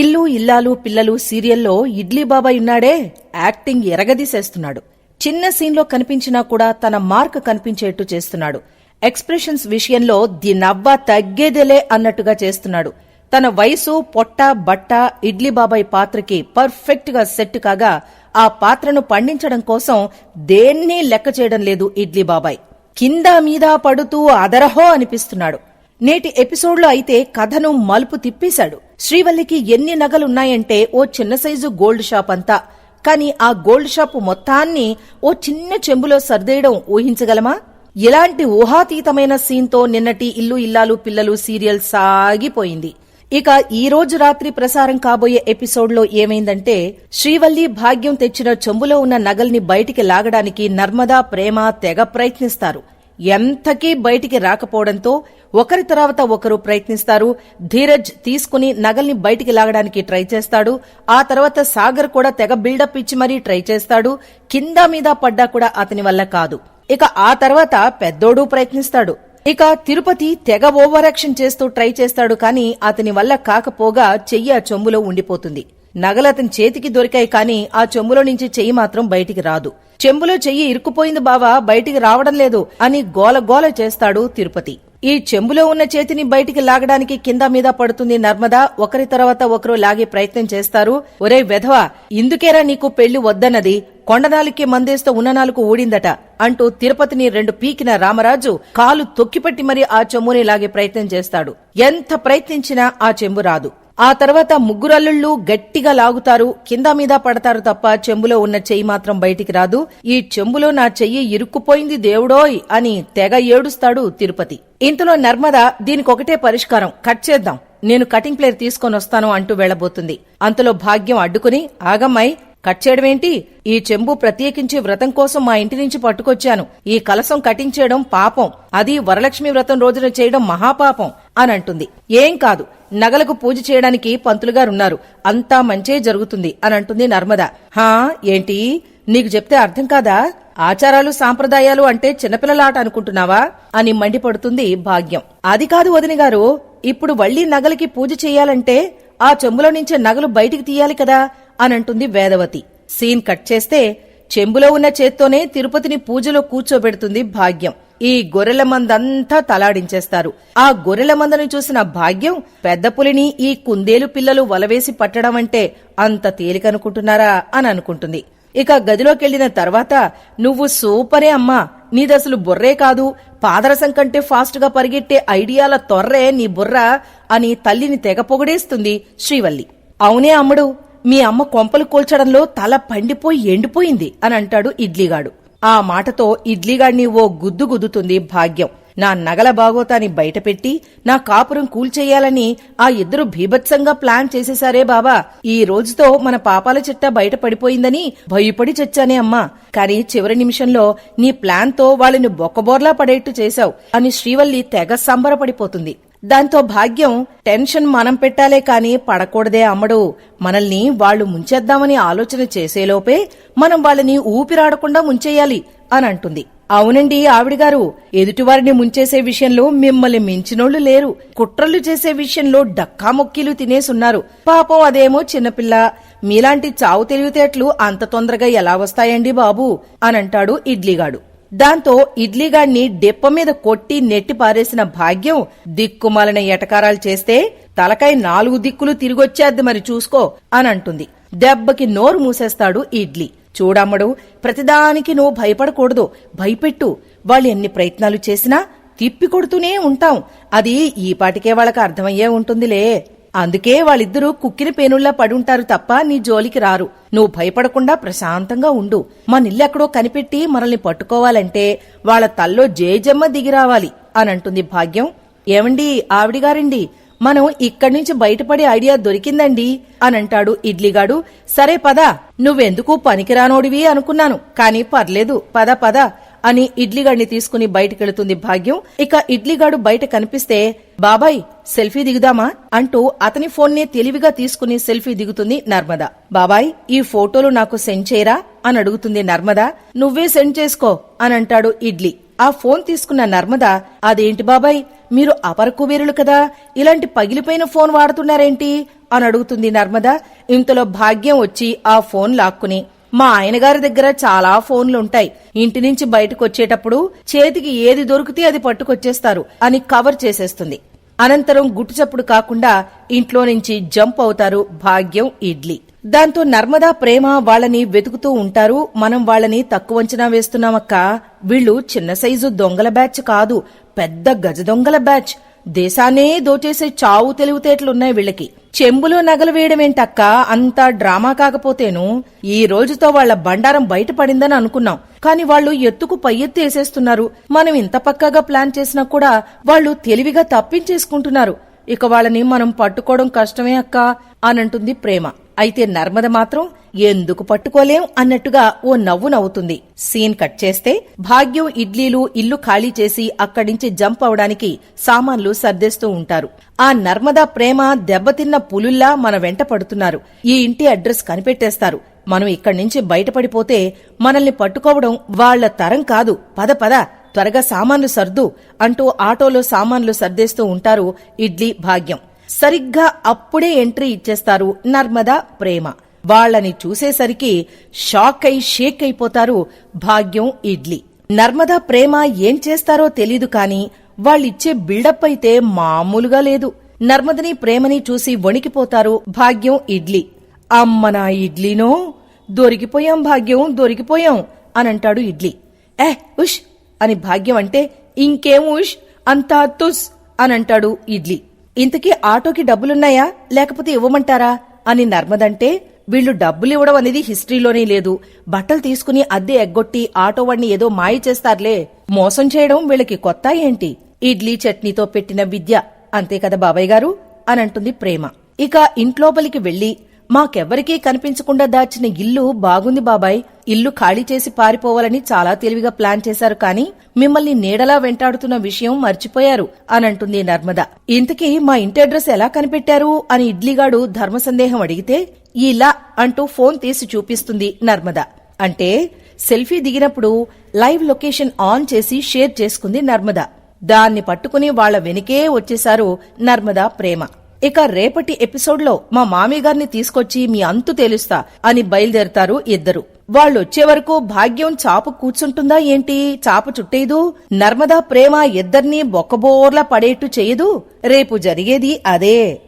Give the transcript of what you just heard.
ఇల్లు ఇల్లాలు పిల్లలు సీరియల్లో ఇడ్లీ బాబాయ్ ఉన్నాడే. యాక్టింగ్ ఎరగదీసేస్తున్నాడు చిన్న సీన్లో కనిపించినా కూడా తన మార్క్ కనిపించేట్టు చేస్తున్నాడు. ఎక్స్ప్రెషన్స్ విషయంలో దీనవ్వ తగ్గేదేలే అన్నట్టుగా చేస్తున్నాడు. తన వయసు పొట్ట బట్ట ఇడ్లీ బాబాయ్ పాత్రకి పర్ఫెక్ట్గా సెట్ కాగా ఆ పాత్రను పండించడం కోసం దేన్నీ లెక్క చేయడం లేదు ఇడ్లీ బాబాయ్. కింద మీద పడుతూ అదరహో అనిపిస్తున్నాడు. నేటి ఎపిసోడ్లో అయితే కథను మలుపు తిప్పేశాడు. శ్రీవల్లికి ఎన్ని నగలున్నాయంటే ఓ చిన్న సైజు గోల్డ్ షాప్ అంతా. కాని ఆ గోల్డ్ షాప్ మొత్తాన్ని ఓ చిన్న చెంబులో సర్దేయడం ఊహించగలమా? ఇలాంటి ఊహాతీతమైన సీన్తో నిన్నటి ఇల్లు ఇల్లాలు పిల్లలు సీరియల్ సాగిపోయింది. ఇక ఈ రోజు రాత్రి ప్రసారం కాబోయే ఎపిసోడ్లో ఏమైందంటే శ్రీవల్లి భాగ్యం తెచ్చిన చెంబులో ఉన్న నగల్ని బయటికి లాగడానికి నర్మదా ప్రేమ తెగ ప్రయత్నిస్తారు. ఎంతకీ బయటికి రాకపోవడంతో ఒకరి తర్వాత ఒకరు ప్రయత్నిస్తారు. ధీరజ్ తీసుకుని నగల్ని బయటికి లాగడానికి ట్రై చేస్తాడు. ఆ తర్వాత సాగర్ కూడా తెగ బిల్డప్ ఇచ్చి మరీ ట్రై చేస్తాడు. కింద మీద పడ్డా కూడా అతని వల్ల కాదు. ఇక ఆ తర్వాత పెద్దోడు ప్రయత్నిస్తాడు. ఇక తిరుపతి తెగ ఓవరాక్షన్ చేస్తూ ట్రై చేస్తాడు కానీ అతని వల్ల కాకపోగా చెయ్యి ఆ చెంబులో ఉండిపోతుంది. నగలు అతని చేతికి దొరికాయి కానీ ఆ చెంబులో నుంచి చెయ్యి మాత్రం బయటికి రాదు. చెంబులో చెయ్యి ఇరుక్కుపోయింది బావా బయటికి రావడం లేదు అని గోల గోల చేస్తాడు తిరుపతి. ఈ చెంబులో ఉన్న చేతిని బయటికి లాగడానికి కింద మీద పడుతుంది నర్మదా. ఒకరి తర్వాత ఒకరు లాగే ప్రయత్నం చేస్తారు. ఒరే వెధవా ఇందుకేరా నీకు పెళ్ళి వద్దన్నది? కొండనాలికి మందేస్తూ ఉన్ననాలకు ఊడిందట అంటూ తిరుపతిని రెండు పీకిన రామరాజు కాలు తొక్కిపెట్టి మరీ ఆ చెంబుని లాగే ప్రయత్నం చేస్తాడు. ఎంత ప్రయత్నించినా ఆ చెంబు రాదు. ఆ తర్వాత ముగ్గురల్లుళ్ళు గట్టిగా లాగుతారు కింద మీద పడతారు తప్ప చెంబులో ఉన్న చెయ్యి మాత్రం బయటికి రాదు. ఈ చెంబులో నా చెయ్యి ఇరుక్కుపోయింది దేవుడోయ్ అని తెగ ఏడుస్తాడు తిరుపతి. ఇంతలో నర్మద దీనికొకటే పరిష్కారం కట్ చేద్దాం. నేను కటింగ్ ప్లేయర్ తీసుకొని వస్తాను అంటూ వెళ్ళబోతుంది అంతలో భాగ్యం అడ్డుకుని ఆగమ్మాయి కట్ చేయడమేంటి ఈ చెంబు ప్రత్యేకించి వ్రతం కోసం మా ఇంటి నుంచి పట్టుకొచ్చాను. ఈ కలసం కటింగ్ చేయడం పాపం. అది వరలక్ష్మి వ్రతం రోజున చేయడం మహాపాపం అని అంటుంది. ఏం కాదు. నగలకు పూజ చేయడానికి పంతులుగారున్నారు అంతా మంచే జరుగుతుంది అని అంటుంది నర్మద. హా ఏంటి? నీకు చెప్తే అర్థం కాదా? ఆచారాలు సాంప్రదాయాలు అంటే చిన్నపిల్లలాట అనుకుంటున్నావా? అని మండిపడుతుంది భాగ్యం. అది కాదు వదిన గారు. ఇప్పుడు వళ్ళీ నగలకి పూజ చెయ్యాలంటే ఆ చెంబులో నుంచే నగలు బయటికి తీయాలి కదా. అని అంటుంది వేదవతి. సీన్ కట్ చేస్తే చెంబులో ఉన్న చేత్తోనే తిరుపతిని పూజలో కూర్చోబెడుతుంది భాగ్యం. ఈ గొర్రెల మందంతా తలాడించేస్తారు. ఆ గొర్రెల మందను చూసిన భాగ్యం పెద్ద పులిని ఈ కుందేలు పిల్లలు వలవేసి పట్టడం అంటే అంత తేలికనుకుంటున్నారా అని అనుకుంటుంది. ఇక గదిలోకెళ్ళిన తర్వాత నువ్వు సూపరే అమ్మా నీదసలు బుర్రే కాదు పాదరసం కంటే ఫాస్ట్గా పరిగెట్టే ఐడియాల తొర్రే నీ బుర్ర అని తల్లిని తెగ పొగడేస్తుంది శ్రీవల్లి. అవునే అమ్ముడు మీ అమ్మ కొంపలు కూల్చడంలో తల పండిపోయి ఎండిపోయింది అని అంటాడు ఇడ్లీగాడు. ఆ మాటతో ఇడ్లీగాడిని ఓ గుద్దు గుద్దుతుంది భాగ్యం. నా నగల బాగోతాని బయటపెట్టి నా కాపురం కూల్చేయాలని ఆ ఇద్దరు భీభత్సంగా ప్లాన్ చేసేశారే బాబా. ఈ రోజుతో మన పాపాల చిట్ట బయట పడిపోయిందని భయపడి చచ్చానే అమ్మా. కానీ చివరి నిమిషంలో నీ ప్లాన్తో వాళ్ళని బొక్కబోర్లా పడేట్టు చేశావు. అని శ్రీవల్లి తెగ సంబరపడిపోతుంది. దాంతో భాగ్యం టెన్షన్ మనం పెట్టాలే కాని పడకూడదే అమ్మడు. మనల్ని వాళ్ళు ముంచేద్దామని ఆలోచన చేసేలోపే మనం వాళ్ళని ఊపిరాడకుండా ముంచేయాలి అని అంటుంది. అవునండి ఆవిడగారు ఎదుటివారిని ముంచేసే విషయంలో మిమ్మల్ని మించినోళ్ళు లేరు. కుట్రలు చేసే విషయంలో డక్కామొక్కీలు తినేసున్నారు. పాపం అదేమో చిన్నపిల్ల. మీలాంటి చావు తెలివితేటలు అంత తొందరగా ఎలా వస్తాయండి బాబు? అనంటాడు ఇడ్లీగాడు. దాంతో ఇడ్లీగాడిని డెప్ప మీద కొట్టి నెట్టి పారేసిన భాగ్యం దిక్కుమాలిన ఎటకారాలు చేస్తే తలకై నాలుగు దిక్కులు తిరిగొచ్చేద్ది మరి చూసుకో అని అంటుంది దెబ్బకి నోరు మూసేస్తాడు ఇడ్లీ. చూడమ్మడు ప్రతిదానికి నువ్వు భయపడకూడదు భయపెట్టు. వాళ్ళు ఎన్ని ప్రయత్నాలు చేసినా తిప్పి కొడుతూనే ఉంటాం. అది ఈ పాటికే వాళ్ళకి అర్థమయ్యే ఉంటుందిలే. అందుకే వాళ్ళిద్దరూ కుక్కిన పేనుల్లా పడుంటారు తప్ప నీ జోలికి రారు. నువ్వు భయపడకుండా ప్రశాంతంగా ఉండు. మన ఇల్లెక్కడో కనిపెట్టి మనల్ని పట్టుకోవాలంటే వాళ్ళ తల్లో జేజమ్మ దిగిరావాలి అని అంటుంది భాగ్యం. ఏమండి ఆవిడిగారండి? మనం ఇక్కడి నుంచి బయటపడే ఐడియా దొరికిందండి అని అంటాడు ఇడ్లీగాడు. సరే పద. నువ్వెందుకు పనికిరానోడివి అనుకున్నాను. కాని పర్లేదు. పద పద. అని ఇడ్లీగాడిని తీసుకుని బయటకెళుతుంది భాగ్యం. ఇక ఇడ్లీగాడు బయట కనిపిస్తే బాబాయ్ సెల్ఫీ దిగుదామా? అంటూ అతని ఫోన్నే తెలివిగా తీసుకుని సెల్ఫీ దిగుతుంది నర్మద. బాబాయ్ ఈ ఫోటోలు నాకు సెండ్ చేయరా? అని అడుగుతుంది నర్మద. నువ్వే సెండ్ చేసుకో అని అంటాడు ఇడ్లీ. ఆ ఫోన్ తీసుకున్న నర్మద అదేంటి బాబాయ్ మీరు అపర కుబేరులు కదా ఇలాంటి పగిలిపోయిన ఫోన్ వాడుతున్నారేంటి? అని అడుగుతుంది నర్మద. ఇంతలో భాగ్యం వచ్చి ఆ ఫోన్ లాక్కుని మా ఆయనగారి దగ్గర చాలా ఫోన్లుంటాయి. ఇంటి నుంచి బయటకు వచ్చేటప్పుడు చేతికి ఏది దొరికితే అది పట్టుకొచ్చేస్తారు. అని కవర్ చేసేస్తుంది. అనంతరం గుట్టుచప్పుడు కాకుండా ఇంట్లో నుంచి జంప్ అవుతారు భాగ్యం ఇడ్లీ. దాంతో నర్మదా ప్రేమ వాళ్ళని వెతుకుతూ ఉంటారు. మనం వాళ్ళని తక్కువ అంచనా వేస్తున్నామక్క. వీళ్ళు చిన్న సైజు దొంగల బ్యాచ్ కాదు. పెద్ద గజ దొంగల బ్యాచ్. దేశాన్నే దోచేసే చావు తెలివితేటలున్నాయి వీళ్ళకి. చెంబులో నగలు వేయడమేంటక్క? అంత డ్రామా కాకపోతేను ఈ రోజుతో వాళ్ళ బండారం బయటపడిందని అనుకున్నాం. కాని వాళ్ళు ఎత్తుకు పై ఎత్తు వేసేస్తున్నారు. మనం ఇంత పక్కాగా ప్లాన్ చేసినా కూడా వాళ్ళు తెలివిగా తప్పించేసుకుంటున్నారు. ఇక వాళ్ళని మనం పట్టుకోవడం కష్టమే అక్క అనంటుంది ప్రేమ. అయితే నర్మద మాత్రం ఎందుకు పట్టుకోలేం అన్నట్టుగా ఓ నవ్వు నవ్వుతుంది. సీన్ కట్ చేస్తే భాగ్యం ఇడ్లీలు ఇల్లు ఖాళీ చేసి అక్కడి నుంచి జంప్ అవడానికి సామాన్లు సర్దేస్తూ ఉంటారు. ఆ నర్మదా ప్రేమ దెబ్బతిన్న పులుల్లా మన వెంట పడుతున్నారు. ఈ ఇంటి అడ్రస్ కనిపెట్టేస్తారు. మనం ఇక్కడి నుంచి బయటపడిపోతే మనల్ని పట్టుకోవడం వాళ్ళ తరం కాదు. పద పద త్వరగా సామాన్లు సర్దు అంటూ ఆటోలో సామాన్లు సర్దేస్తూ ఉంటారు ఇడ్లీ భాగ్యం. సరిగ్గా అప్పుడే ఎంట్రీ ఇచ్చేస్తారు నర్మదా ప్రేమ. వాళ్ళని చూసేసరికి షాక్ అయి షేక్ అయిపోతారు భాగ్యం ఇడ్లీ. నర్మదా ప్రేమ ఏం చేస్తారో తెలీదు కాని వాళ్ళిచ్చే బిల్డప్ అయితే మామూలుగా లేదు. నర్మదని ప్రేమని చూసి వణికిపోతారు భాగ్యం ఇడ్లీ. అమ్మ నా ఇడ్లీనో? దొరికిపోయాం భాగ్యం దొరికిపోయాం అనంటాడు ఇడ్లీ. ఏ ఉష్ అని భాగ్యం అంటే ఇంకేం ఉష్? అంతా తుస్ అనంటాడు ఇడ్లీ. ఇంతకీ ఆటోకి డబ్బులున్నాయా? లేకపోతే ఇవ్వమంటారా? అని నర్మదంటే వీళ్ళు డబ్బులివ్వడం అనేది హిస్టరీలోనే లేదు. బట్టలు తీసుకుని అద్దె ఎగ్గొట్టి ఆటో వాణ్ణి ఏదో మాయ చేస్తారులే. మోసం చేయడం వీళ్ళకి కొత్త ఏంటి? ఇడ్లీ చట్నీతో పెట్టిన విద్య. అంతే కదా బాబాయ్ గారు? అనంటుంది ప్రేమ. ఇక ఇంట్లోపలికి వెళ్ళి మాకెవ్వరికీ కనిపించకుండా దాచిన ఇల్లు బాగుంది బాబాయ్. ఇల్లు ఖాళీ చేసి పారిపోవాలని చాలా తెలివిగా ప్లాన్ చేశారు కానీ మిమ్మల్ని నీడలా వెంటాడుతున్న విషయం మర్చిపోయారు అనంటుంది నర్మద. ఇంతకీ మా ఇంటి అడ్రస్ ఎలా కనిపెట్టారు అని ఇడ్లీగాడు ధర్మ సందేహం అడిగితే ఇలా అంటూ ఫోన్ తీసి చూపిస్తుంది నర్మద. అంటే సెల్ఫీ దిగినప్పుడు లైవ్ లొకేషన్ ఆన్ చేసి షేర్ చేసుకుంది నర్మద. దాన్ని పట్టుకుని వాళ్ళ వెనుకే వచ్చేశారు నర్మదా ప్రేమ. ఇక రేపటి ఎపిసోడ్లో మా మామయ్య గారిని తీసుకొచ్చి మీ అంతు తేలుస్తా అని బయలుదేరతారు ఇద్దరు. వాళ్ళొచ్చే వరకు భాగ్యం చాపు కూర్చుంటుందా ఏంటి? చాప చుట్టేదు? నర్మదా ప్రేమ ఇద్దర్నీ బొక్కబోర్లా పడేట్టు చేయదు? రేపు జరిగేది అదే.